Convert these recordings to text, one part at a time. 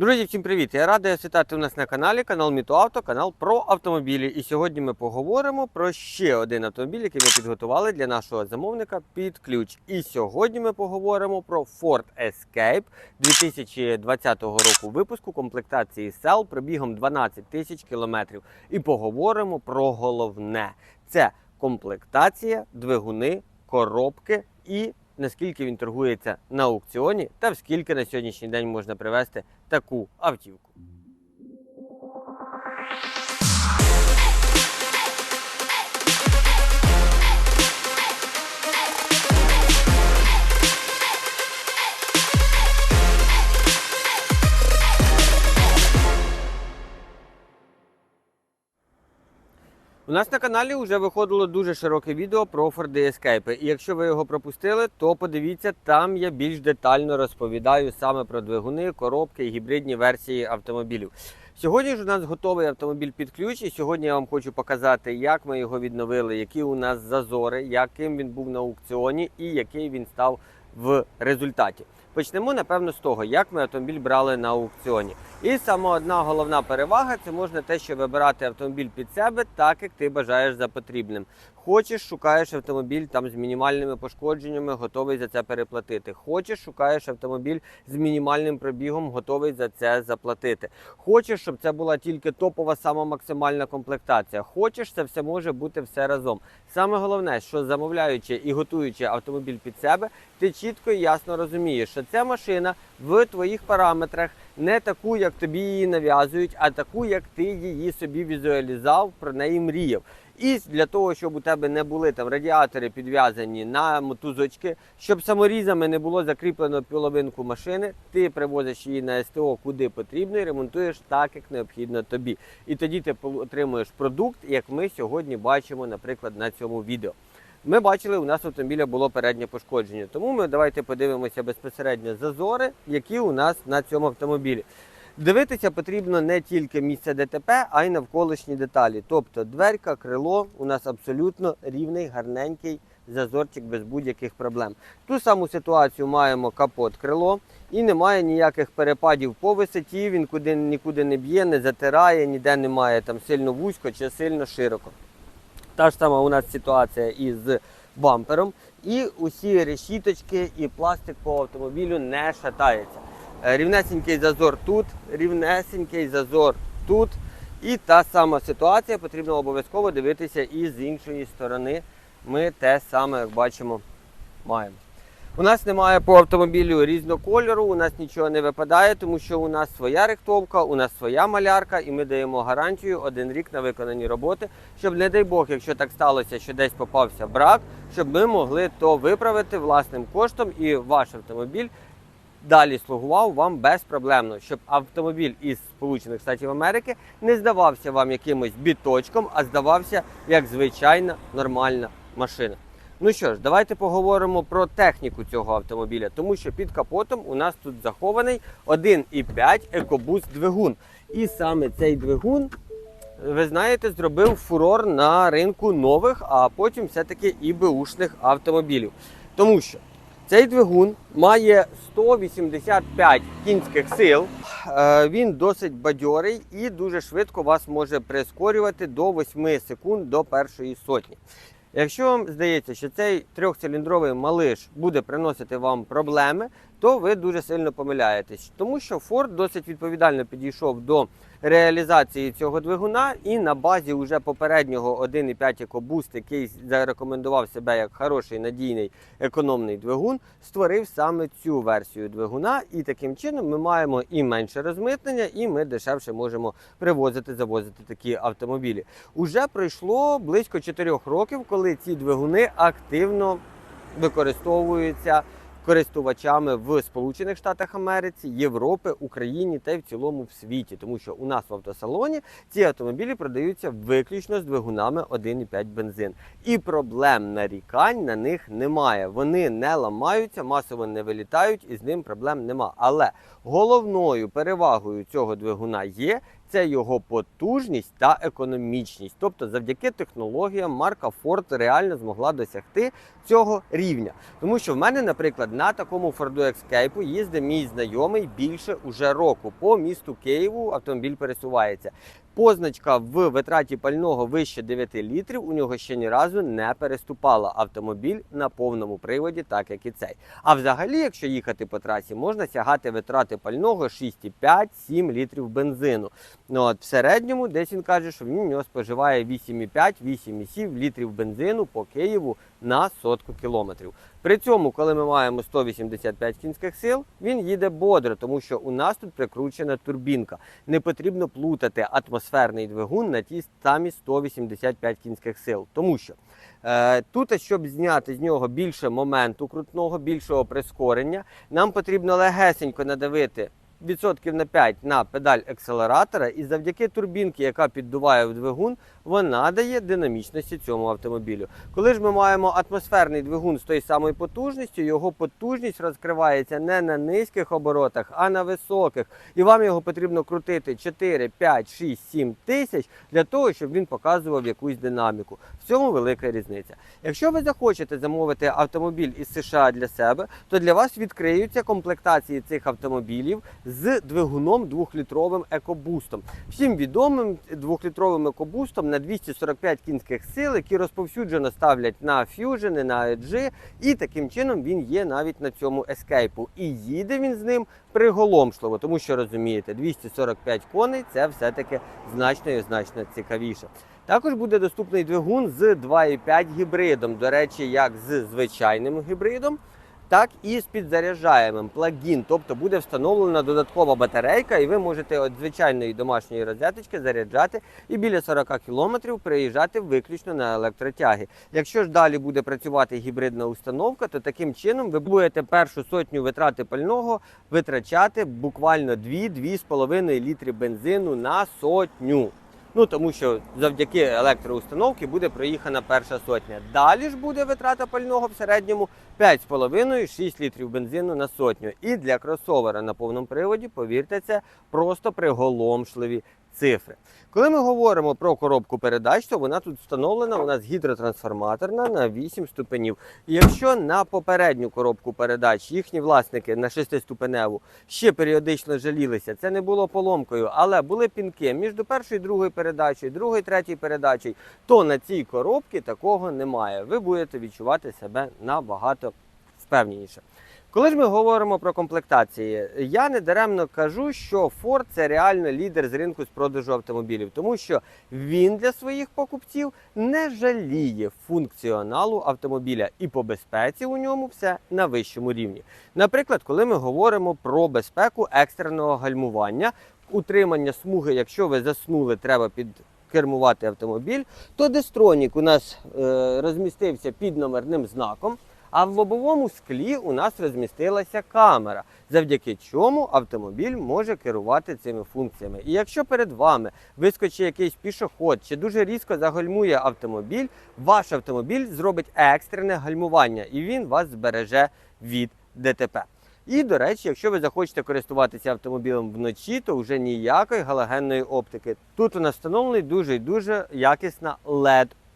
Друзі, всім привіт! Я радий вас вітати у нас на каналі, канал Мітоавто, канал про автомобілі. І сьогодні ми поговоримо про ще один автомобіль, який ми підготували для нашого замовника під ключ. І сьогодні ми поговоримо про Ford Escape 2020 року випуску комплектації Cell пробігом 12 тисяч кілометрів. І поговоримо про головне: це комплектація, двигуни, коробки і наскільки він торгується на аукціоні та в скільки на сьогоднішній день можна привезти таку автівку. У нас на каналі вже виходило дуже широке відео про Ford Escape. І якщо ви його пропустили, то подивіться, там я більш детально розповідаю саме про двигуни, коробки і гібридні версії автомобілів. Сьогодні ж у нас готовий автомобіль під ключ, і сьогодні я вам хочу показати, як ми його відновили, які у нас зазори, яким він був на аукціоні і який він став в результаті. Почнемо, напевно, з того, як ми автомобіль брали на аукціоні. І саме одна головна перевага це можна те, що вибирати автомобіль під себе так, як ти бажаєш за потрібним. Хочеш, шукаєш автомобіль там з мінімальними пошкодженнями, готовий за це переплатити. Хочеш, шукаєш автомобіль з мінімальним пробігом, готовий за це заплатити. Хочеш, щоб це була тільки топова сама максимальна комплектація. Хочеш, це все може бути все разом. Саме головне, що замовляючи і готуючи автомобіль під себе, ти чітко і ясно розумієш, що ця машина в твоїх параметрах не таку, як тобі її нав'язують, а таку, як ти її собі візуалізував, про неї мріяв. І для того, щоб у тебе не були там радіатори підв'язані на мотузочки, щоб саморізами не було закріплено половинку машини, ти привозиш її на СТО куди потрібно і ремонтуєш так, як необхідно тобі. І тоді ти отримуєш продукт, як ми сьогодні бачимо, наприклад, на цьому відео. Ми бачили, у нас автомобіля було переднє пошкодження. Тому ми давайте подивимося безпосередньо зазори, які у нас на цьому автомобілі. Дивитися потрібно не тільки місце ДТП, а й навколишні деталі. Тобто дверка, крило у нас абсолютно рівний, гарненький зазорчик без будь-яких проблем. Ту саму ситуацію маємо капот крило і немає ніяких перепадів по висоті, він куди нікуди не б'є, не затирає, ніде немає там сильно вузько чи сильно широко. Та ж сама у нас ситуація із бампером. І усі решіточки і пластик по автомобілю не шатається. Е, Рівнесенький зазор тут, рівнесенький зазор тут. І та сама ситуація, потрібно обов'язково дивитися і з іншої сторони. Ми те саме, як бачимо, маємо. У нас немає по автомобілю різного кольору, у нас нічого не випадає, тому що у нас своя рихтовка, у нас своя малярка, і ми даємо гарантію один рік на виконані роботи, щоб, не дай Бог, якщо так сталося, що десь попався брак, щоб ми могли то виправити власним коштом і ваш автомобіль далі слугував вам безпроблемно, щоб автомобіль із Сполучених Штатів Америки не здавався вам якимось біточком, а здавався як звичайна нормальна машина. Ну що ж, давайте поговоримо про техніку цього автомобіля, тому що під капотом у нас тут захований 1,5 EcoBoost двигун. І саме цей двигун, ви знаєте, зробив фурор на ринку нових, а потім все-таки і беушних автомобілів. Тому що цей двигун має 185 кінських сил. Е, Він досить бадьорий і дуже швидко вас може прискорювати до 8 секунд до першої сотні. Якщо вам здається, що цей трьохциліндровий малиш буде приносити вам проблеми, то ви дуже сильно помиляєтесь, тому що Ford досить відповідально підійшов до реалізації цього двигуна і на базі уже попереднього 1,5 EcoBoost, який зарекомендував себе як хороший надійний економний двигун, створив саме цю версію двигуна. І таким чином ми маємо і менше розмитнення, і ми дешевше можемо привозити, завозити такі автомобілі. Уже пройшло близько 4 років, коли ці двигуни активно використовуються користувачами в Сполучених Штатах Америці, Європи, Україні та й в цілому в світі, тому що у нас в автосалоні ці автомобілі продаються виключно з двигунами 1,5 бензин. І проблем нарікань на них немає. Вони не ламаються, масово не вилітають, і з ним проблем нема. Але головною перевагою цього двигуна є це його потужність та економічність. Тобто, завдяки технологіям марка Ford реально змогла досягти цього рівня. Тому що в мене, наприклад, на такому Ford Escape їздить мій знайомий більше уже року. По місту Києву автомобіль пересувається. Позначка в витраті пального вище 9 літрів у нього ще ні разу не переступала автомобіль на повному приводі, так як і цей. А взагалі, якщо їхати по трасі, можна сягати витрати пального 6,5-7 літрів бензину. Ну от в середньому десь він каже, що він нього споживає 8,5-8,7 літрів бензину по Києву на сотку кілометрів. При цьому, коли ми маємо 185 кінських сил, він їде бодро, тому що у нас тут прикручена турбінка. Не потрібно плутати атмосферний двигун на ті самі 185 кінських сил. Тому що е, тут, щоб зняти з нього більше моменту крутного, більшого прискорення, нам потрібно легесенько надавити відсотків на 5 на педаль акселератора, і завдяки турбінці, яка піддуває в двигун, вона дає динамічності цьому автомобілю. Коли ж ми маємо атмосферний двигун з тої самої потужністю, його потужність розкривається не на низьких оборотах, а на високих. І вам його потрібно крутити 4, 5, 6, 7 тисяч для того, щоб він показував якусь динаміку. В цьому велика різниця. Якщо ви захочете замовити автомобіль із США для себе, то для вас відкриються комплектації цих автомобілів з двигуном 2-літровим екобустом. Всім відомим 2-літровим екобустом на 245 кінських сил, які розповсюджено ставлять на ф'южени, на EG, і таким чином він є навіть на цьому ескейпу. І їде він з ним приголомшливо, тому що розумієте, 245 коней це все-таки значно і значно цікавіше. Також буде доступний двигун з 2,5 гібридом. До речі, як з звичайним гібридом, так і з підзаряджаємим плагін. Тобто буде встановлена додаткова батарейка, і ви можете від звичайної домашньої розеточки заряджати і біля 40 кілометрів приїжджати виключно на електротяги. Якщо ж далі буде працювати гібридна установка, то таким чином ви будете першу сотню витрати пального витрачати буквально 2-2,5 літри бензину на сотню. Ну тому що завдяки електроустановці буде проїхана перша сотня. Далі ж буде витрата пального в середньому 5,5-6 літрів бензину на сотню. І для кросовера на повному приводі, повірте, це просто приголомшливі цифри. Коли ми говоримо про коробку передач, то вона тут встановлена у нас гідротрансформаторна на 8 ступенів. І якщо на попередню коробку передач їхні власники на 6-ступеневу ще періодично жалілися, це не було поломкою, але були пінки між першою і другою передачею, другою третьою передачею, то на цій коробці такого немає. Ви будете відчувати себе набагато впевненіше. Коли ж ми говоримо про комплектації, я не даремно кажу, що Ford це реально лідер з ринку з продажу автомобілів, тому що він для своїх покупців не жаліє функціоналу автомобіля, і по безпеці у ньому все на вищому рівні. Наприклад, коли ми говоримо про безпеку екстреного гальмування, утримання смуги, якщо ви заснули, треба під. Кермувати автомобіль, то Дестронік у нас е, розмістився під номерним знаком. А в лобовому склі у нас розмістилася камера, завдяки чому автомобіль може керувати цими функціями. І якщо перед вами вискочить якийсь пішоход чи дуже різко загальмує автомобіль, ваш автомобіль зробить екстрене гальмування і він вас збереже від ДТП. І, до речі, якщо ви захочете користуватися автомобілем вночі, то вже ніякої галогенної оптики. Тут у нас встановлений дуже і дуже якісна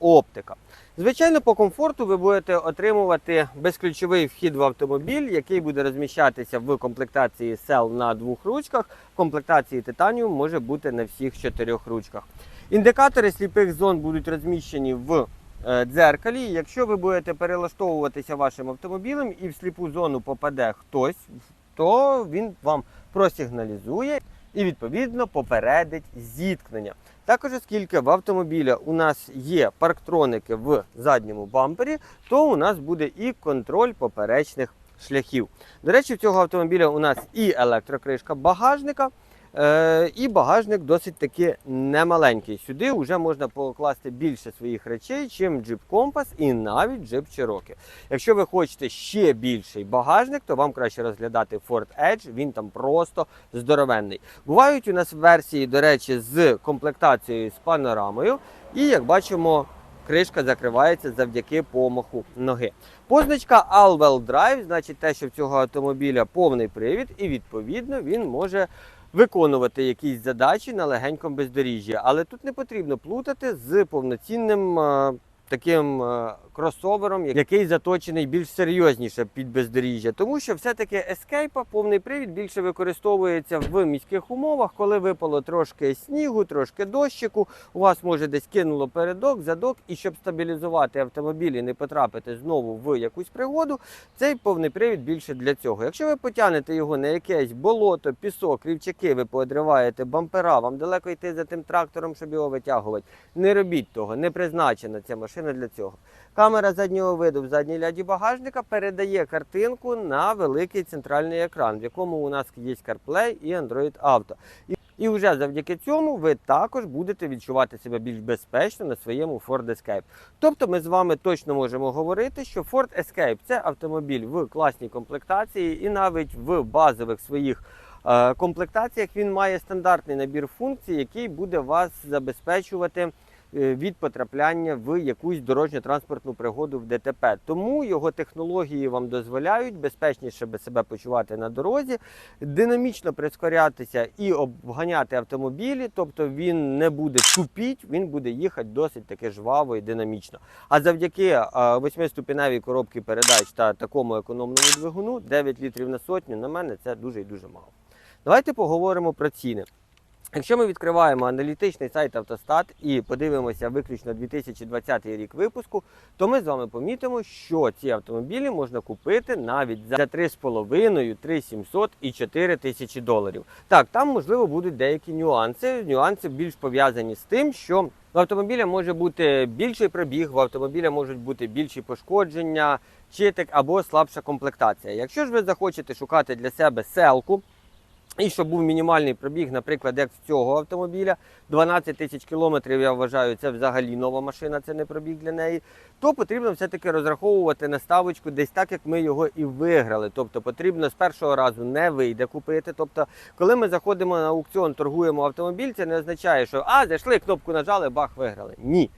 LED-оптика. Звичайно, по комфорту ви будете отримувати безключовий вхід в автомобіль, який буде розміщатися в комплектації Cell на двох ручках. В комплектації Titanium може бути на всіх чотирьох ручках. Індикатори сліпих зон будуть розміщені в е, дзеркалі. Якщо ви будете перелаштовуватися вашим автомобілем і в сліпу зону попаде хтось, то він вам просигналізує і відповідно попередить зіткнення. Також, оскільки в автомобіля у нас є парктроники в задньому бампері, то у нас буде і контроль поперечних шляхів. До речі, в цього автомобіля у нас і електрокришка багажника, і багажник досить таки немаленький. Сюди вже можна покласти більше своїх речей, чим Compass і навіть Jeep Cherokee. Якщо ви хочете ще більший багажник, то вам краще розглядати Ford Edge, він там просто здоровенний. Бувають у нас версії, до речі, з комплектацією з панорамою. І як бачимо, кришка закривається завдяки помаху ноги. Позначка All-Wheel Drive, значить те, що в цього автомобіля повний привід, і відповідно він може виконувати якісь задачі на легенькому бездоріжжі. Але тут не потрібно плутати з повноцінним е, таким е, кросовером, який заточений більш серйозніше під бездоріжжя. Тому що все-таки Escape, повний привід, більше використовується в міських умовах, коли випало трошки снігу, трошки дощику. У вас може десь кинуло передок, задок, і щоб стабілізувати автомобіль і не потрапити знову в якусь пригоду, цей повний привід більше для цього. Якщо ви потягнете його на якесь болото, пісок, рівчаки, ви поодриваєте бампера, вам далеко йти за тим трактором, щоб його витягувати. Не робіть того, не призначена ця машина для цього. Камера заднього виду в задній ляді багажника передає картинку на великий центральний екран, в якому у нас є CarPlay і Android Auto. І, вже завдяки цьому ви також будете відчувати себе більш безпечно на своєму Ford Escape. Тобто ми з вами точно можемо говорити, що Ford Escape це автомобіль в класній комплектації і навіть в базових своїх е, комплектаціях він має стандартний набір функцій, який буде вас забезпечувати від потрапляння в якусь дорожньо-транспортну пригоду в ДТП. Тому його технології вам дозволяють безпечніше себе почувати на дорозі, динамічно прискорятися і обганяти автомобілі, тобто він не буде тупіть, він буде їхати досить таки жваво і динамічно. А завдяки е, восьмиступеневій коробці передач та такому економному двигуну 9 літрів на сотню, на мене це дуже і дуже мало. Давайте поговоримо про ціни. Якщо ми відкриваємо аналітичний сайт Автостат і подивимося виключно 2020 рік випуску, то ми з вами помітимо, що ці автомобілі можна купити навіть за 3,5, 3,700 і 4 тисячі доларів. Так, там можливо будуть деякі нюанси. Нюанси більш пов'язані з тим, що в автомобіля може бути більший пробіг, в автомобіля можуть бути більші пошкодження, читик або слабша комплектація. Якщо ж ви захочете шукати для себе селку, і щоб був мінімальний пробіг, наприклад, як в цього автомобіля, 12 тисяч кілометрів, я вважаю, це взагалі нова машина, це не пробіг для неї. То потрібно все-таки розраховувати на ставочку десь так, як ми його і виграли. Тобто потрібно з першого разу не вийде купити. Тобто, коли ми заходимо на аукціон, торгуємо автомобіль, це не означає, що а, зайшли, кнопку нажали, бах, виграли. Ні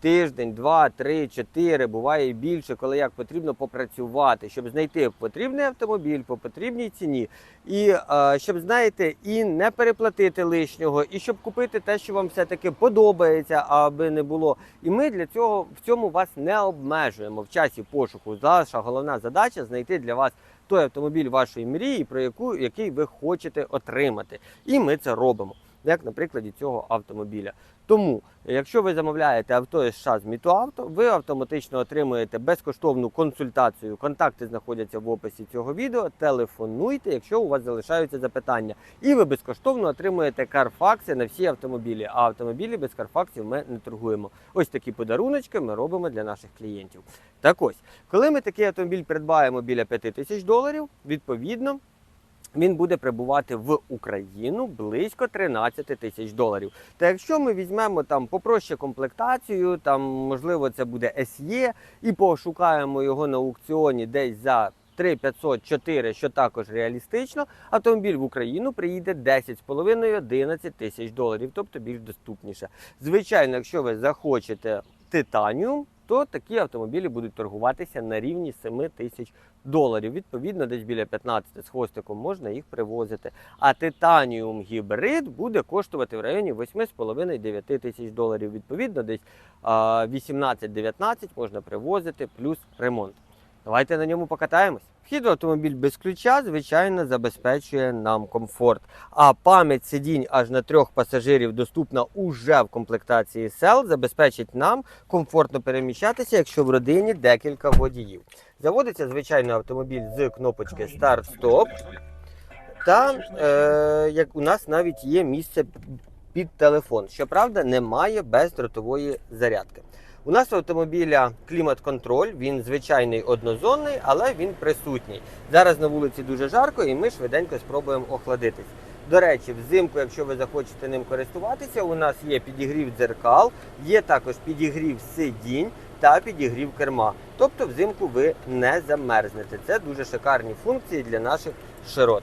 тиждень, два, три, чотири, буває і більше, коли як потрібно попрацювати, щоб знайти потрібний автомобіль по потрібній ціні, і е, щоб знаєте, і не переплатити лишнього, і щоб купити те, що вам все-таки подобається, аби не було. І ми для цього в цьому вас не обмежуємо в часі пошуку. Наша головна задача знайти для вас. Той автомобіль вашої мрії, про яку який ви хочете отримати, і ми це робимо, як на прикладі цього автомобіля. Тому, якщо ви замовляєте авто із США з Мітуавто, ви автоматично отримуєте безкоштовну консультацію. Контакти знаходяться в описі цього відео. Телефонуйте, якщо у вас залишаються запитання. І ви безкоштовно отримуєте карфакси на всі автомобілі. А автомобілі без карфаксів ми не торгуємо. Ось такі подаруночки ми робимо для наших клієнтів. Так ось, коли ми такий автомобіль придбаємо біля 5 тисяч доларів, відповідно. Він буде прибувати в Україну близько 13 тисяч доларів. Та якщо ми візьмемо там попроще комплектацію, там можливо це буде SE, і пошукаємо його на аукціоні десь за 3500-4, що також реалістично, автомобіль в Україну приїде 10,5-11 тисяч доларів, тобто більш доступніше. Звичайно, якщо ви захочете титаніум, то такі автомобілі будуть торгуватися на рівні 7 тисяч доларів. Відповідно, десь біля 15 з хвостиком можна їх привозити. А титаніум гібрид буде коштувати в районі 8,5-9 тисяч доларів. Відповідно, десь а, 18-19 можна привозити плюс ремонт. Давайте на ньому покатаємось. Вхід в автомобіль без ключа, звичайно, забезпечує нам комфорт. А пам'ять сидінь аж на трьох пасажирів доступна уже в комплектації сел, забезпечить нам комфортно переміщатися, якщо в родині декілька водіїв. Заводиться звичайно автомобіль з кнопочки старт-стоп. Та е, як у нас навіть є місце під телефон. Щоправда, немає бездротової зарядки. У нас у автомобіля клімат-контроль, він звичайний однозонний, але він присутній. Зараз на вулиці дуже жарко, і ми швиденько спробуємо охладитись. До речі, взимку, якщо ви захочете ним користуватися, у нас є підігрів дзеркал, є також підігрів сидінь та підігрів керма. Тобто взимку ви не замерзнете. Це дуже шикарні функції для наших широт.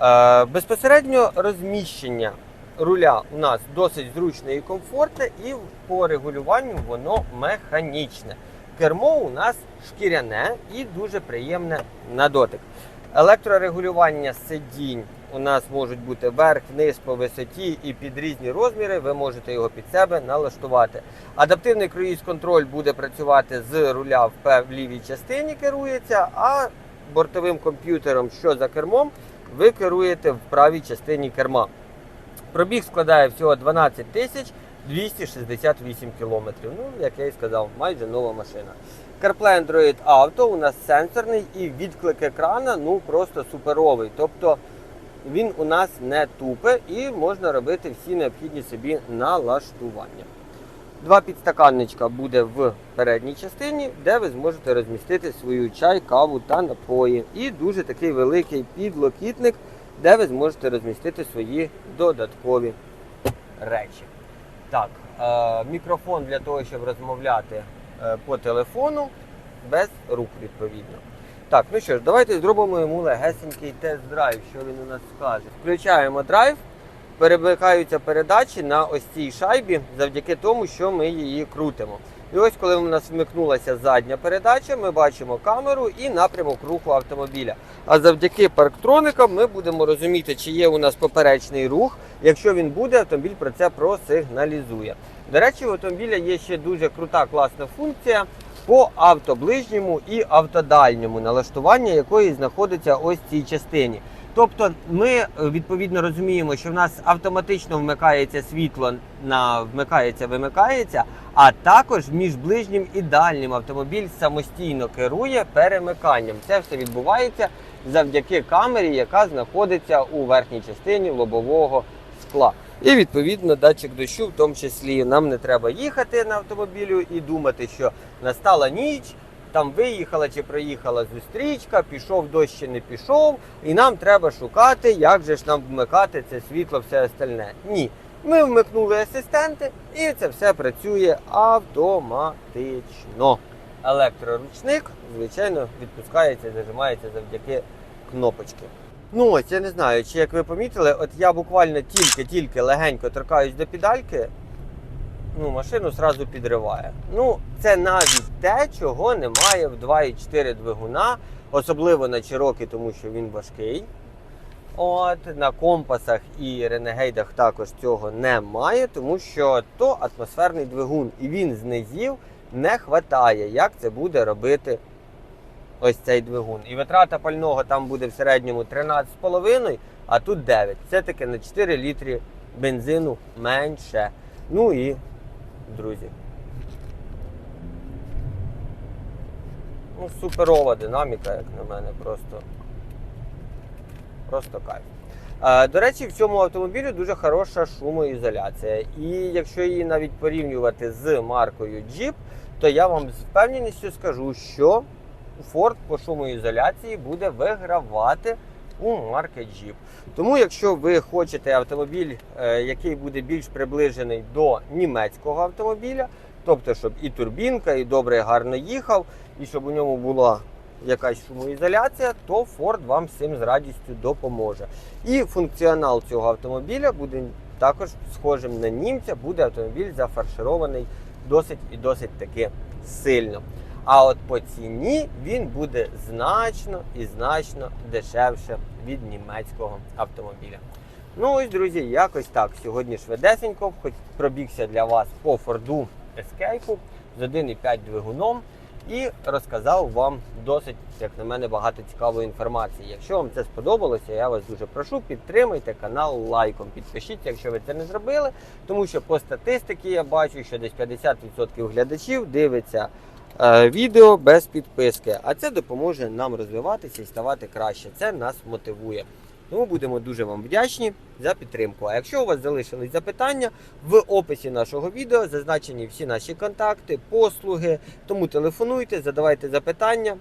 Е, безпосередньо розміщення руля у нас досить зручне і комфортне, і по регулюванню воно механічне. Кермо у нас шкіряне і дуже приємне на дотик. Електрорегулювання сидінь у нас можуть бути вверх, вниз по висоті і під різні розміри. Ви можете його під себе налаштувати. Адаптивний круїз-контроль буде працювати з руля в лівій частині, керується, а бортовим комп'ютером, що за кермом, ви керуєте в правій частині керма. Пробіг складає всього 12 тисяч 268 кілометрів. Ну, як я і сказав, майже нова машина. CarPlay Android Auto у нас сенсорний і відклик екрана ну просто суперовий. Тобто він у нас не тупе і можна робити всі необхідні собі налаштування. Два підстаканничка буде в передній частині, де ви зможете розмістити свою чай, каву та напої. І дуже такий великий підлокітник, де ви зможете розмістити свої додаткові речі. Так, е, мікрофон для того, щоб розмовляти е, по телефону без рук, відповідно. Так, ну що ж, давайте зробимо йому легесенький тест-драйв, що він у нас скаже. Включаємо драйв, перемикаються передачі на ось цій шайбі завдяки тому, що ми її крутимо. І ось, коли у нас вмикнулася задня передача, ми бачимо камеру і напрямок руху автомобіля. А завдяки парктроникам ми будемо розуміти, чи є у нас поперечний рух. Якщо він буде, автомобіль про це просигналізує. До речі, у автомобіля є ще дуже крута класна функція по автоближньому і автодальньому налаштування якої знаходиться ось в цій частині. Тобто ми е, відповідно розуміємо, що в нас автоматично вмикається світло на вмикається, вимикається, а також між ближнім і дальнім автомобіль самостійно керує перемиканням. Це все відбувається завдяки камері, яка знаходиться у верхній частині лобового скла. І відповідно датчик дощу, в тому числі нам не треба їхати на автомобілю і думати, що настала ніч, там виїхала чи проїхала зустрічка, пішов дощ чи не пішов, і нам треба шукати, як же ж нам вмикати це світло, все остальне. Ні. Ми вмикнули асистенти, і це все працює автоматично. Електроручник, звичайно, відпускається зажимається завдяки кнопочки. Ну ось я не знаю, чи як ви помітили, от я буквально тільки-тільки легенько торкаюсь до педальки, ну, машину зразу підриває. Ну, це навіть те, чого немає в 2.4 двигуна, особливо на Cherokee, тому що він важкий. От, на компасах і ренегейдах також цього немає, тому що то атмосферний двигун, і він з низів не хватає, як це буде робити ось цей двигун. І витрата пального там буде в середньому 13,5, а тут 9. Це таки на 4 літри бензину менше. Ну і, друзі. Ну, суперова динаміка, як на мене, просто. Просто кайф. Е, До речі, в цьому автомобілі дуже хороша шумоізоляція. І якщо її навіть порівнювати з маркою Jeep, то я вам з впевненістю скажу, що Ford по шумоізоляції буде вигравати у марки Jeep. Тому, якщо ви хочете автомобіль, е, який буде більш приближений до німецького автомобіля, тобто, щоб і турбінка, і добре гарно їхав, і щоб у ньому була якась шумоізоляція, то Ford вам цим з радістю допоможе. І функціонал цього автомобіля буде також схожим на німця, буде автомобіль зафарширований досить і досить таки сильно. А от по ціні він буде значно і значно дешевше від німецького автомобіля. Ну ось, друзі, якось так. Сьогодні швидесенько, хоч пробігся для вас по Форду Escape з 1,5 двигуном і розказав вам досить, як на мене, багато цікавої інформації. Якщо вам це сподобалося, я вас дуже прошу, підтримайте канал лайком. Підпишіться, якщо ви це не зробили, тому що по статистиці я бачу, що десь 50% глядачів дивиться відео без підписки. А це допоможе нам розвиватися і ставати краще. Це нас мотивує. Тому будемо дуже вам вдячні за підтримку. А якщо у вас залишились запитання, в описі нашого відео зазначені всі наші контакти, послуги. Тому телефонуйте, задавайте запитання.